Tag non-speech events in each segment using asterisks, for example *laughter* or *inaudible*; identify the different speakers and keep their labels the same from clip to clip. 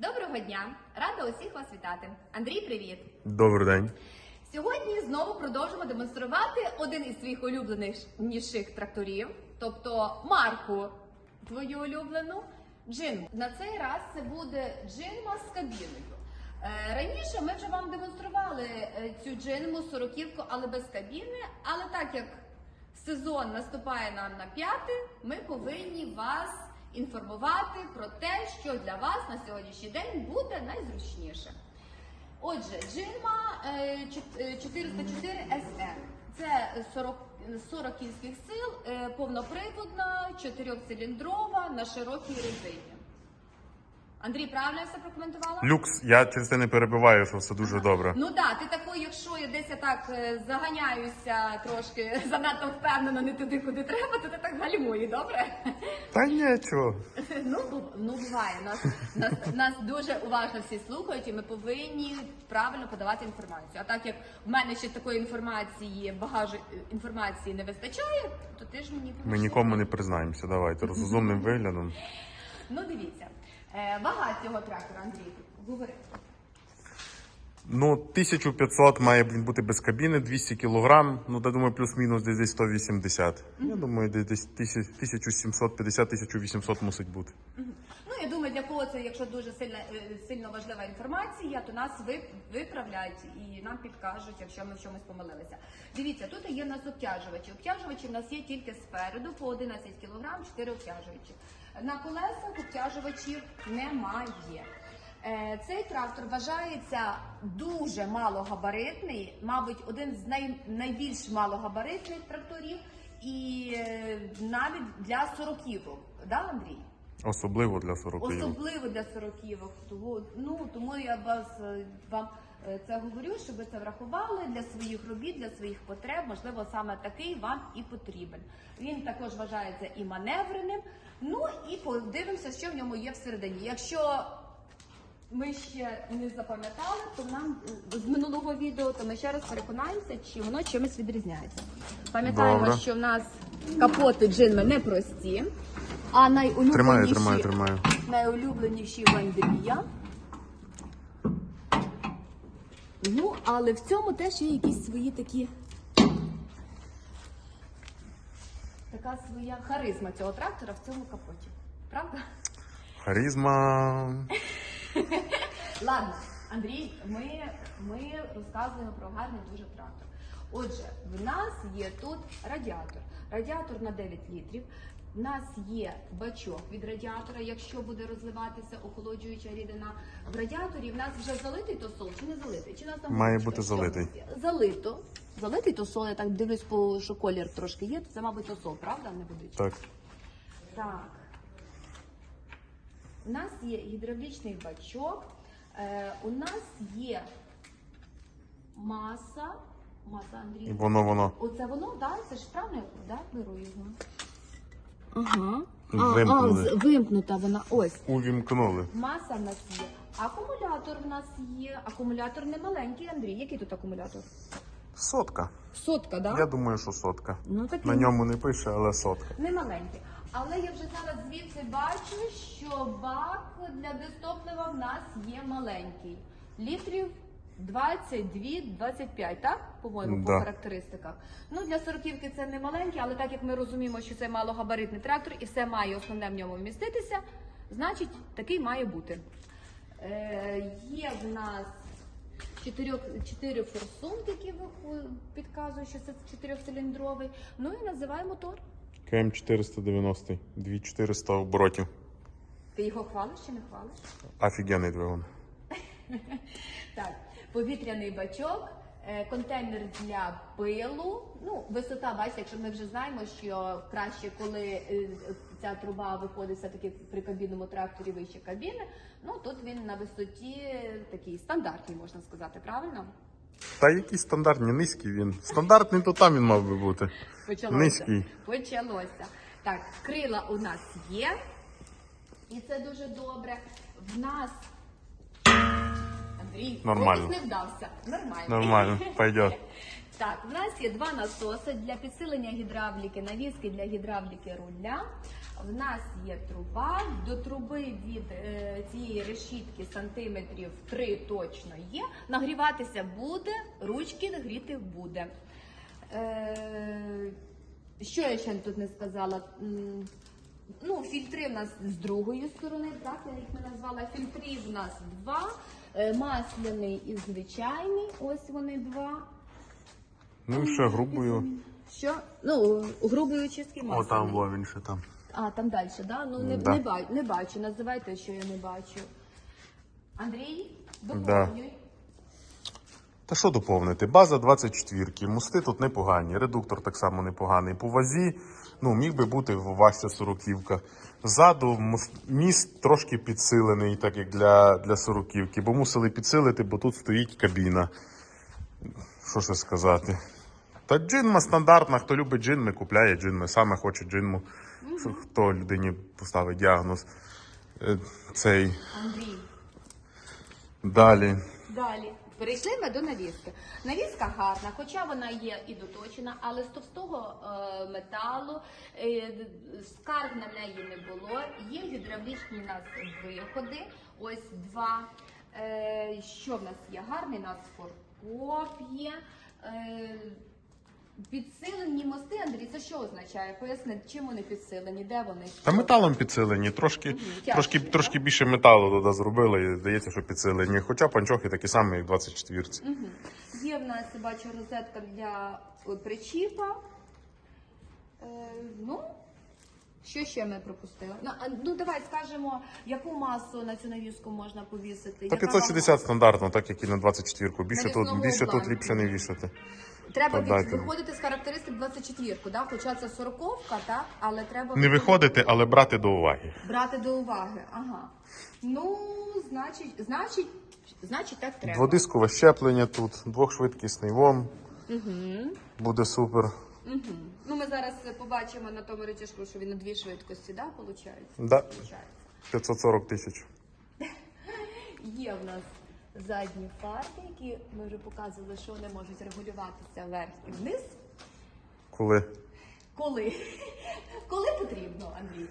Speaker 1: Доброго дня! Рада усіх вас вітати. Андрій, привіт!
Speaker 2: Добрий день.
Speaker 1: Сьогодні знову продовжимо демонструвати один із своїх улюбленіших тракторів, тобто марку твою улюблену джин. На цей раз це буде джинма з кабіною. Е, Раніше ми вже вам демонстрували е, цю джинму сороківку, але без кабіни. Але так як сезон наступає нам на п'яти, ми повинні вас інформувати про те, що для вас на сьогоднішній день буде найзручніше. Отже, джинма е, чот- е, 404 SR. Це 40, 40 кінських сил, е, повноприводна, чотирьохциліндрова на широкій резині. Андрій, правильно я все прокоментувала?
Speaker 2: Люкс, я через це не перебиваю, що все дуже добре.
Speaker 1: Ну так, ти такий, якщо я десь я так е, заганяюся трошки *laughs* занадто впевнено не туди, куди треба, то ти так гальмує, добре?
Speaker 2: Та нічого. *laughs*
Speaker 1: Ну, бу- ну буває. Нас, нас, нас дуже уважно всі слухають, і ми повинні правильно подавати інформацію. А так як в мене ще такої інформації, багажу е, інформації не вистачає, то ти ж мені
Speaker 2: Ми нікому не признаємося. Давайте розумним *laughs* виглядом.
Speaker 1: Ну дивіться. Е, вага цього трактора, Андрій, говори.
Speaker 2: Ну, 1500 має він бути без кабіни, 200 кг. Ну, я думаю, плюс-мінус десь десь 180. Я думаю, десь десь 1750-1800 мусить бути.
Speaker 1: Ну я думаю, для кого це, якщо дуже сильна е, сильно важлива інформація, то нас ви виправлять і нам підкажуть, якщо ми в чомусь помилилися. Дивіться, тут є в нас обтяжувачі. Обтяжувачі в нас є тільки спереду по 11 кг, 4 обтяжувачі. На колесах обтяжувачів немає. Е, Цей трактор вважається дуже малогабаритний, мабуть, один з най, найбільш малогабаритних тракторів, і е, навіть для сороківок, да, Андрій?
Speaker 2: Особливо для 40
Speaker 1: Особливо для сороківок. Тому, ну, тому я вас, е, вам це говорю, щоб ви це врахували для своїх робіт, для своїх потреб. Можливо, саме такий вам і потрібен. Він також вважається і маневреним. Ну і подивимося, що в ньому є всередині. Якщо ми ще не запам'ятали, то нам е, з минулого відео, то ми ще раз переконаємося, чи воно чимось відрізняється. Пам'ятаємо,
Speaker 2: Добре.
Speaker 1: що в нас капоти джинми не прості, а найулюбленіші,
Speaker 2: Тримаю, тримаю, тримаю.
Speaker 1: найулюбленіші в Ну, але в цьому теж є якісь свої такі. Така своя харизма цього трактора в цьому капоті. Правда?
Speaker 2: Харизма. *laughs*
Speaker 1: Ладно, Андрій, ми, ми розказуємо про гарний дуже трактор. Отже, в нас є тут радіатор. Радіатор на 9 літрів. В нас є бачок від радіатора, якщо буде розливатися охолоджуюча рідина. В радіаторі в нас вже залитий тосол чи не залитий? Чи у нас там
Speaker 2: Має бути
Speaker 1: Що
Speaker 2: залитий.
Speaker 1: Залито. Залитий тосол, я так дивлюсь, по, що колір трошки є, то це, мабуть, тосол, правда, не водичка?
Speaker 2: Так.
Speaker 1: Так. У нас є гідравлічний бачок. Е, у нас є маса. Маса Андрій.
Speaker 2: Воно, воно.
Speaker 1: Оце воно, да? Це ж правильно да? беру його. Ага.
Speaker 2: Вимкнули.
Speaker 1: А, з- вимкнута вона. Ось.
Speaker 2: Увімкнули.
Speaker 1: Маса в нас є. Акумулятор в нас є. Акумулятор не маленький, Андрій. Який тут акумулятор?
Speaker 2: Сотка.
Speaker 1: Сотка, так?
Speaker 2: Я думаю, що сотка.
Speaker 1: Ну, такий.
Speaker 2: На ньому не пише, але сотка.
Speaker 1: Не маленький. Але я вже зараз звідси бачу, що бак для дистоплива в нас є маленький. Літрів 22-25, так? По-моєму, по
Speaker 2: Да.
Speaker 1: характеристиках. Ну, для сороківки це не маленький, але так як ми розуміємо, що це малогабаритний трактор і все має основне в ньому вміститися, значить такий має бути. Е, є в нас чотирьох, чотири форсунки, які підказують, що це чотирьохциліндровий. Ну і називає мотор.
Speaker 2: КМ 490, 2400 оборотів.
Speaker 1: Ти його хвалиш чи не хвалиш?
Speaker 2: Офігенний двигун. *laughs*
Speaker 1: Так, повітряний бачок, е, контейнер для пилу. Ну, висота, бачите, якщо ми вже знаємо, що краще, коли е, ця труба виходить все-таки при кабінному тракторі вище кабіни, ну тут він на висоті такий стандартний, можна сказати, правильно?
Speaker 2: Та який стандартний, низький він. Стандартний, то там він мав би бути.
Speaker 1: Почалося.
Speaker 2: Низький.
Speaker 1: Почалося. Так, крила у нас є. І це дуже добре. В нас. Андрій,
Speaker 2: Нормально.
Speaker 1: не вдався. Нормально.
Speaker 2: Нормально, *laughs* пойдет.
Speaker 1: Так, в нас є два насоси для підсилення гідравліки, навіски для гідравліки руля. В нас є труба. До труби від е, цієї решітки сантиметрів 3 точно є. Нагріватися буде, ручки гріти буде. Е, що я ще тут не сказала? Ну, фільтри в нас з другої сторони, так, я їх не назвала. Фільтрів в нас два. Е, Масляний і звичайний. Ось вони два.
Speaker 2: Ну і ще грубою.
Speaker 1: Що? Ну, грубою
Speaker 2: чистки
Speaker 1: масляний.
Speaker 2: О, там во, він ще там.
Speaker 1: А, там далі, да? Ну, не,
Speaker 2: Да.
Speaker 1: не, ба- не бачу. Називайте, що я не бачу. Андрій,
Speaker 2: Да. Та що доповнити? База 24, мости тут непогані, редуктор так само непоганий. По вазі, ну, міг би бути Вася 40 Ззаду міст трошки підсилений, так як для, для 40 бо мусили підсилити, бо тут стоїть кабіна. Що ще сказати? Та джинма стандартна, хто любить джинми, купляє джинми. Саме хоче джинму. Хто людині поставить діагноз. Е, Цей.
Speaker 1: Андрій.
Speaker 2: Далі.
Speaker 1: Далі. Перейшли ми до навіски. Навіска гарна, хоча вона є і доточена, але з товстого е, металу е, скарг на неї не було. Є гідравлічні у нас виходи. Ось два. Е, що в нас є? Гарний нас форкоп є. Е, Підсилені мости, Андрій, це що означає? Поясни, чим вони підсилені, де вони?
Speaker 2: Та металом підсилені, трошки,
Speaker 1: Мгм,
Speaker 2: трошки,
Speaker 1: тяжкі,
Speaker 2: трошки більше металу туди зробили, і здається, що підсилені. Хоча панчохи такі самі, як 24
Speaker 1: Угу. Є в нас, я бачу, розетка для причіпа. Е, ну, що ще ми пропустили? Ну, а, ну давай скажемо, яку масу на цю навіску можна повісити.
Speaker 2: Та
Speaker 1: Яка
Speaker 2: 560 стандартно, так як і на 24 Більше тут, більше тут ліпше не вішати.
Speaker 1: Треба
Speaker 2: Та
Speaker 1: від,
Speaker 2: дайте.
Speaker 1: виходити з характеристик 24, да? хоча це 40-ка, так? але треба
Speaker 2: Не виходити, але брати до уваги.
Speaker 1: брати до уваги. Ага. Ну, значить, значить, значить так треба.
Speaker 2: Дводискове щеплення тут, двохшвидкісний ВОМ.
Speaker 1: Угу.
Speaker 2: Буде супер.
Speaker 1: Угу. Ну, ми зараз побачимо на тому речашку, що він на дві швидкості, да, виходить?
Speaker 2: Да.
Speaker 1: Получається.
Speaker 2: 540 тисяч. *laughs*
Speaker 1: Є в нас задні фарти, які ми вже показували, що вони можуть регулюватися вверх і вниз.
Speaker 2: Коли?
Speaker 1: Коли? *laughs* Коли потрібно, Андрій?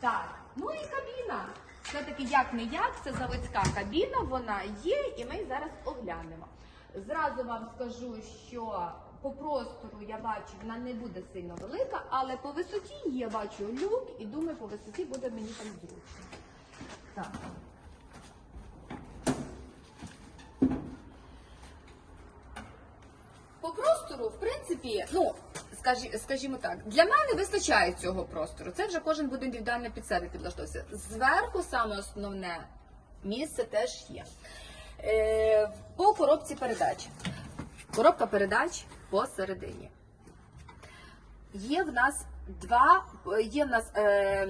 Speaker 1: Так, ну і кабіна. Все-таки як не як, це заводська кабіна, вона є, і ми зараз оглянемо. Зразу вам скажу, що по простору я бачу, вона не буде сильно велика, але по висоті я бачу люк і думаю, по висоті буде мені там зручно. Так. По простору, в принципі, ну скажі, скажімо так, для мене вистачає цього простору. Це вже кожен буде індивідуально під себе підлаштовуватися. Зверху саме основне місце теж є. Е, по коробці передач. Коробка передач посередині. Є в нас два, є в нас, е, е,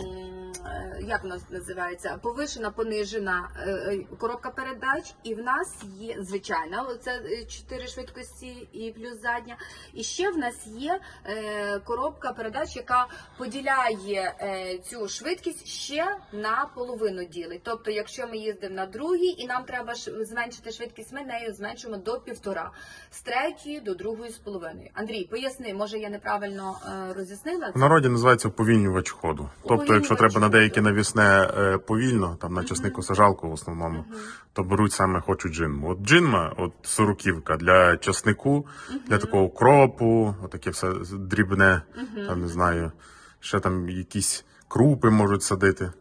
Speaker 1: як в нас називається, повишена, понижена е, е, коробка передач, і в нас є звичайна, це е, чотири швидкості і плюс задня. І ще в нас є е, коробка передач, яка поділяє е, цю швидкість ще на половину ділить. Тобто, якщо ми їздимо на другій і нам треба зменшити швидкість, ми нею зменшимо до півтора, з третьої до другої з половиною. Андрій, поясни, може я неправильно е, роз'яснила це?
Speaker 2: Народі називається повільнювач ходу. Тобто, якщо треба на деяке навісне е, повільно, там на часнику сажалку в основному, то беруть саме хочуть джинму. От джинма, от сороківка для часнику, для такого кропу, отаке все дрібне, там не знаю, ще там якісь крупи можуть садити.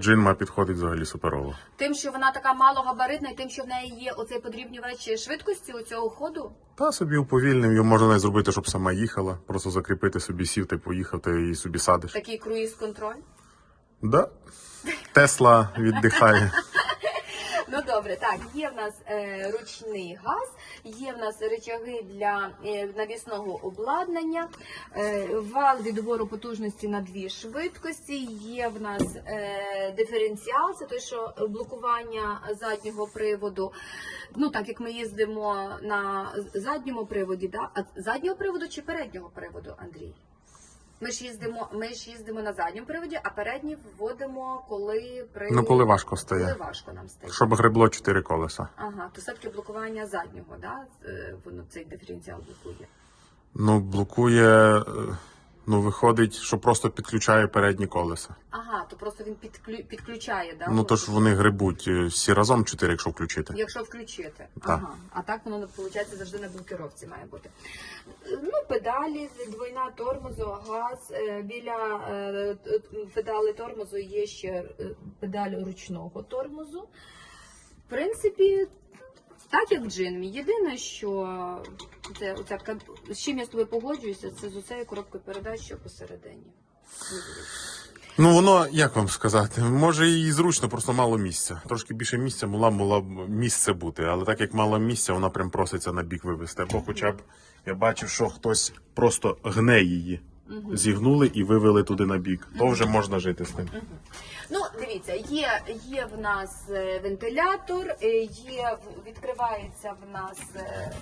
Speaker 2: Джинма підходить взагалі суперово.
Speaker 1: Тим, що вона така малогабаритна, і тим, що в неї є оцей подрібнювач швидкості у цього ходу.
Speaker 2: Та собі уповільнив, його можна навіть зробити, щоб сама їхала, просто закріпити собі сів, ти поїхав, ти її собі садиш.
Speaker 1: Такий круїз-контроль.
Speaker 2: Да. Тесла віддихає. *laughs*
Speaker 1: Ну добре, так, є в нас е, ручний газ, є в нас речаги для е, навісного обладнання, е, вал відбору потужності на дві швидкості, є в нас е, диференціал, це той, що блокування заднього приводу. Ну так як ми їздимо на задньому приводі, да? а заднього приводу чи переднього приводу, Андрій? Ми ж їздимо, ми ж їздимо на задньому приводі, а передні вводимо, коли при
Speaker 2: Ну, коли важко
Speaker 1: коли
Speaker 2: стає.
Speaker 1: важко нам стає.
Speaker 2: Щоб гребло чотири колеса.
Speaker 1: Ага, то все-таки блокування заднього, да? е, Воно цей диференціал блокує.
Speaker 2: Ну, блокує. е, Ну, виходить, що просто підключає передні колеса.
Speaker 1: Ага, то просто він підклю... підключає, да?
Speaker 2: Ну то ж вони гребуть е, всі разом 4, якщо включити.
Speaker 1: Якщо включити.
Speaker 2: Так.
Speaker 1: Ага. А так воно виходить завжди на блокировці має бути. Ну, педалі, двойна тормозу, газ. Е, Біля е, педалі тормозу є ще педаль ручного тормозу. В принципі, так як в джинмі. Єдине, що це, оця, з чим я з тобою погоджуюся, це з оцею коробкою передач, що посередині.
Speaker 2: Ну воно, як вам сказати, може і зручно, просто мало місця. Трошки більше місця була, була місце бути, але так як мало місця, вона прям проситься на бік вивести. Бо хоча б я бачив, що хтось просто гне її. Зігнули і вивели туди на бік. То вже можна жити з тим.
Speaker 1: Ну, дивіться, є, є в нас е, вентилятор, е, є, відкривається в нас е,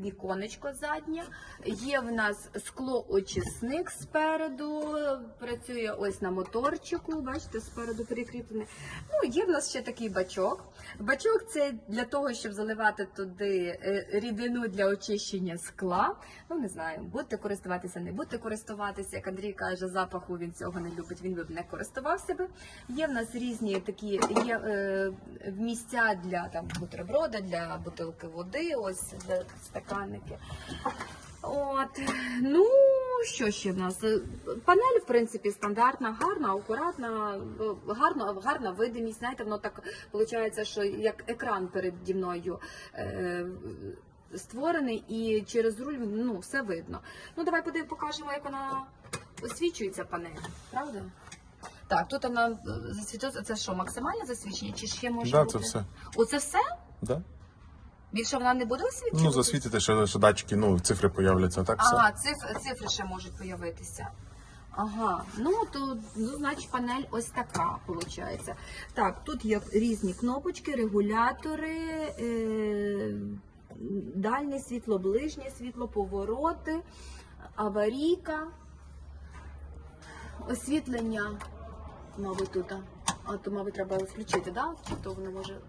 Speaker 1: віконечко заднє, є в нас склоочисник спереду, працює ось на моторчику, бачите, спереду прикріплений. Ну, є в нас ще такий бачок. Бачок це для того, щоб заливати туди е, рідину для очищення скла. Ну, не знаю, будете користуватися, не будете користуватися. Як Андрій каже, запаху він цього не любить, він би не користувався би. Є в нас різні такі є, е, місця для там бутерброда, для бутилки води, ось для стаканники. От, ну що ще в нас? Панель, в принципі, стандартна, гарна, акуратна, гарно, гарна видимість. Знаєте, воно так виходить, що як екран переді мною е, створений, і через руль ну, все видно. Ну, давай подив, покажемо, як вона освічується панель, правда? Так, тут вона е, засвітилася. Це що, максимальне засвічення? Чи ще може
Speaker 2: Да,
Speaker 1: бути?
Speaker 2: це все.
Speaker 1: Оце все?
Speaker 2: Да?
Speaker 1: Більше вона не буде освічувати?
Speaker 2: Ну, засвітите, що, що датчики, ну, цифри появляться, так все.
Speaker 1: Ага, цифри, цифри ще можуть появитися. Ага, ну то ну, значить панель ось така виходить. Так, тут є різні кнопочки, регулятори, е- дальнє світло, ближнє світло, повороти, аварійка, освітлення, мабуть, тут. А то, мабуть, треба включити, да? То воно може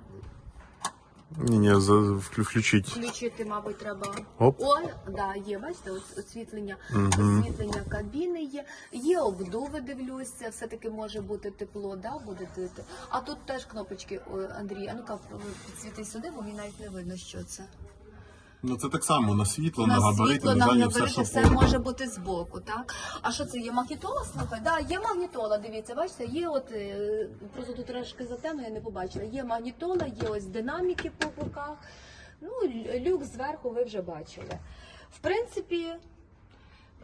Speaker 2: Ні, ні, за, вклю- включіть.
Speaker 1: Включити, мабуть, треба.
Speaker 2: Оп.
Speaker 1: О, да, є, бачите, ось освітлення,
Speaker 2: Мгм.
Speaker 1: освітлення кабіни є. Є обдуви, дивлюся, все-таки може бути тепло, да, буде тепло. А тут теж кнопочки, О, Андрій, а ну-ка підсвіти сюди, бо мені навіть не видно, що це.
Speaker 2: Ну це так само на світло,
Speaker 1: На світло, на габарити, все може бути збоку, так? А що це є магнітола? Слухай, да, є магнітола, дивіться, бачите, є от, е, просто тут трошки затемно, я не побачила. Є магнітола, є ось динаміки по боках. Ну, люк зверху ви вже бачили. В принципі,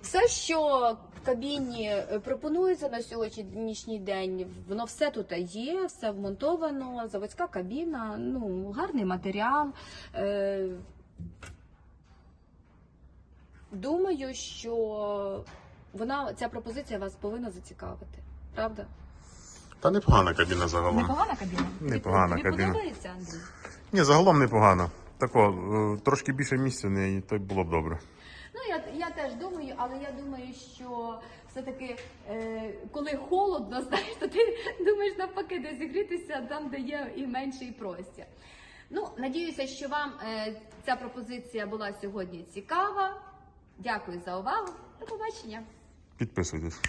Speaker 1: все, що в кабіні е, пропонується на сьогоднішній день, воно все тут є, все вмонтовано, заводська кабіна, ну, гарний матеріал. Е, Думаю, що вона ця пропозиція вас повинна зацікавити. Правда?
Speaker 2: Та непогана кабіна загалом.
Speaker 1: Непогана кабіна.
Speaker 2: Непогана
Speaker 1: Тобі
Speaker 2: кабіна.
Speaker 1: подобається, Андрій?
Speaker 2: Ні, загалом непогано. Тако, е, трошки більше місця в неї, то й було б добре.
Speaker 1: Ну я, я теж думаю, але я думаю, що все-таки, е, коли холодно, *laughs* знаєш, то ти думаєш навпаки, де зігрітися там, де є і менший простір. Ну, надіюся, що вам е, ця пропозиція була сьогодні цікава. Дякую за увагу. До побачення.
Speaker 2: Підписуйтесь.